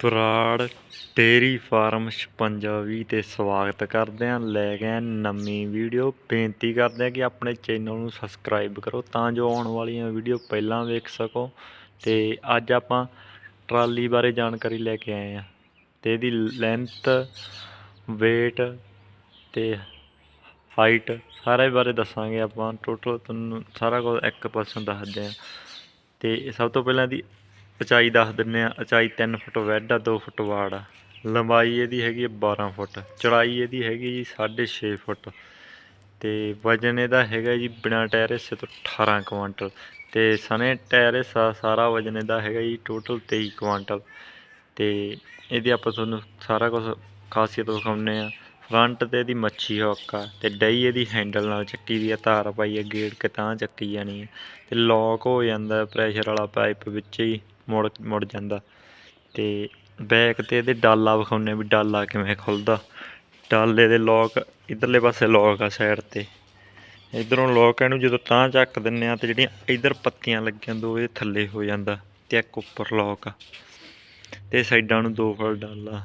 Brar dairy farm 56 ਤੇ ਸਵਾਗਤ ਕਰਦੇ ਹਾਂ। ਲੈ ਗਏ ਨਵੀਂ ਵੀਡੀਓ। ਬੇਨਤੀ ਕਰਦੇ ਹਾਂ ਕਿ ਆਪਣੇ ਚੈਨਲ ਨੂੰ ਸਬਸਕ੍ਰਾਈਬ ਕਰੋ ਤਾਂ ਜੋ ਆਉਣ ਵਾਲੀਆਂ ਵੀਡੀਓ ਪਹਿਲਾਂ ਵੇਖ ਸਕੋ। ਤੇ ਅੱਜ ਆਪਾਂ ਟਰਾਲੀ ਬਾਰੇ ਜਾਣਕਾਰੀ ਲੈ ਕੇ ਆਏ ਹਾਂ ਤੇ ਇਹਦੀ ਲੈਂਥ weight ਤੇ ਹਾਈਟ ਸਾਰੇ ਬਾਰੇ ਦੱਸਾਂਗੇ ਆਪਾਂ। ਟੋਟਲ ਤੁਹਾਨੂੰ ਸਾਰਾ ਕੁਝ ਇੱਕ ਪਰਸਨ ਦੱਸਦੇ ਹਾਂ ਤੇ ਸਭ ਤੋਂ ਪਹਿਲਾਂ ਦੀ ਉਚਾਈ ਦੱਸ ਦਿੰਨੇ ਆ, ਉਚਾਈ 3 ਫੁੱਟ ਵੈਡ ਆ 2 ਫੁੱਟ ਵਾੜ ਆ। ਲੰਬਾਈ ਇਹਦੀ ਹੈਗੀ ਹੈ 12 ਫੁੱਟ, ਚੜਾਈ ਇਹਦੀ ਹੈਗੀ ਜੀ 6.5 ਫੁੱਟ। ਤੇ ਵਜਨ ਇਹਦਾ ਹੈਗਾ ਜੀ ਬਿਨਾ ਟਾਇਰ ਹਿੱਸੇ ਤੋਂ 18 ਕੁਆਂਟਲ। ਤੇ ਸਣੇ ਟਾਇਰ ਹਿੱਸਾ ਸਾਰਾ ਵਜਨ ਇਹਦਾ ਹੈਗਾ ਜੀ ਟੋਟਲ 23 ਕੁਆਂਟਲ। ਤੇ ਇਹਦੀ ਆਪਾਂ ਤੁਹਾਨੂੰ ਸਾਰਾ ਕੁਝ ਖਾਸੀਅਤ ਵਿਖਾਉਂਦੇ ਆ। ਫਰੰਟ ਤੇ ਇਹਦੀ ਮੱਛੀ ਹੁੱਕ ਆ, ਤੇ ਡਈ ਇਹਦੀ ਹੈਂਡਲ ਨਾਲ ਚੱਕੀ ਦੀ ਆ, ਧਾਰ ਪਾਈ ਆ, ਗੇੜ ਕੇ ਤਾਂ ਚੱਕੀ ਜਾਣੀ ਆ। ਤੇ ਲੌਕ ਹੋ ਜਾਂਦਾ ਪ੍ਰੈਸ਼ਰ ਵਾਲਾ ਪਾਈਪ ਵਿੱਚ ਹੀ। ਮੁੜ ਮੁੜ ਜਾਂਦਾ। ਤੇ ਬੈਕ ਤੇ ਇਹਦੇ ਡਾਲਾ ਵਿਖਾਉਂਦੇ ਵੀ ਡਾਲਾ ਕਿਵੇਂ ਖੁੱਲਦਾ। ਡਾਲੇ ਦੇ ਲੋਕ ਇਧਰਲੇ ਪਾਸੇ ਲੋਕ ਆ ਸਾਈਡ ਤੇ। ਇਧਰੋਂ ਲੋਕ ਇਹਨੂੰ ਜਦੋਂ ਤਾਂ ਚੱਕ ਦਿੰਨੇ ਆ ਤੇ ਜਿਹੜੀਆਂ ਇਧਰ ਪੱਤੀਆਂ ਲੱਗੀਆਂ ਦੋ ਇਹ ਥੱਲੇ ਹੋ ਜਾਂਦਾ ਤੇ ਇੱਕ ਉੱਪਰ ਲੋਕ ਆ। ਤੇ ਸਾਈਡਾਂ ਨੂੰ ਦੋ ਫੁੱਟ ਡਾਲਾ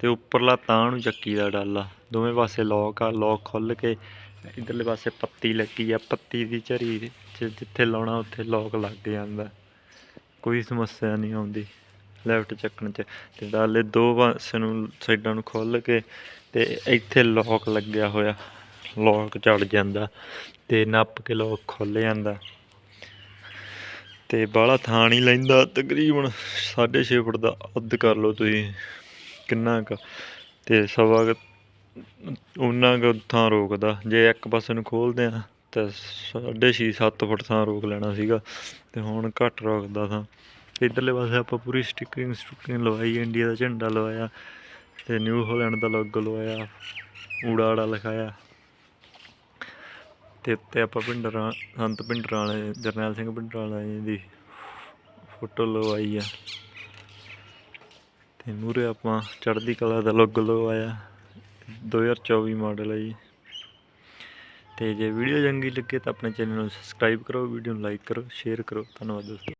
ਤੇ ਉੱਪਰਲਾ ਤਾਂ ਨੂੰ ਚੱਕੀ ਦਾ ਡਾਲਾ। ਦੋਵੇਂ ਪਾਸੇ ਲੋਕ ਆ ਲੋਕ ਖੁੱਲ ਕੇ ਇਧਰਲੇ ਪਾਸੇ ਪੱਤੀ ਲੱਗੀ ਆ। ਪੱਤੀ ਦੀ ਝਰੀ ਚ ਜਿੱਥੇ ਲਾਉਣਾ ਉੱਥੇ ਲੋਕ ਲੱਗ ਜਾਂਦਾ। ਕੋਈ ਸਮੱਸਿਆ ਨਹੀਂ ਆਉਂਦੀ ਲੈਫਟ ਚੱਕਣ ਚ। ਤੇ ਡਾਲੇ ਦੋ ਪਾਸੇ ਨੂੰ ਸਾਈਡਾਂ ਨੂੰ ਖੁੱਲ ਕੇ ਤੇ ਇੱਥੇ ਲੋਕ ਲੱਗਿਆ ਹੋਇਆ ਲੋਕ ਚੜ ਜਾਂਦਾ ਤੇ ਨੱਪ ਕੇ ਲੋਕ ਖੁੱਲ ਜਾਂਦਾ। ਤੇ ਬਾਹਲਾ ਥਾਂ ਨਹੀਂ ਲੈਂਦਾ, ਤਕਰੀਬਨ 6.5 ਫੁੱਟ ਦਾ ਅੱਧ ਕਰ ਲਓ ਤੁਸੀਂ, ਕਿੰਨਾ ਕੁ। ਤੇ ਸਵਾ ਕੁ ਉਹਨਾਂ ਕੁ ਥਾਂ ਰੋਕਦਾ, ਜੇ ਇੱਕ ਪਾਸੇ ਨੂੰ ਖੋਲਦੇ ਆ ਤਾਂ 6.5 7 ਫੁੱਟ ਥਾਂ ਰੋਕ ਲੈਣਾ ਸੀਗਾ ਤੇ ਹੁਣ ਘੱਟ ਰੋਕਦਾ ਥਾਂ। ਤੇ ਇਧਰਲੇ ਪਾਸੇ ਆਪਾਂ ਪੂਰੀ ਸਟਿਕਰਿੰਗ ਸਟੁਕਰਿੰਗ ਲਵਾਈ ਇੰਡੀਆ ਦਾ ਝੰਡਾ ਲਵਾਇਆ ਤੇ ਨਿਊ ਹਾਲੈਂਡ ਦਾ ਲੋਗੋ ਲਵਾਇਆ ਊੜਾ ਆੜਾ ਲਿਖਾਇਆ। ਤੇ ਉੱਤੇ ਆਪਾਂ ਭਿੰਡਰਾਂ ਸੰਤ ਭਿੰਡਰਾਂ ਵਾਲੇ, ਜਰਨੈਲ ਸਿੰਘ ਭਿੰਡਰਾਂ ਵਾਲੇ ਦੀ ਫੋਟੋ ਲਵਾਈ ਆ। ਤੇ ਮੂਰੇ ਆਪਾਂ ਚੜ੍ਹਦੀ ਕਲਾ ਦਾ ਲੋਗੋ ਲਵਾਇਆ 2024 ਮਾਡਲ ਹੈ ਜੀ। ਤੇ ਜੇ ਵੀਡੀਓ ਚੰਗੀ ਲੱਗੇ ਤਾਂ ਆਪਣੇ ਚੈਨਲ ਨੂੰ ਸਬਸਕ੍ਰਾਈਬ ਕਰੋ, ਵੀਡੀਓ ਨੂੰ ਲਾਈਕ ਕਰੋ ਸ਼ੇਅਰ ਕਰੋ। ਧੰਨਵਾਦ ਦੋਸਤੋ।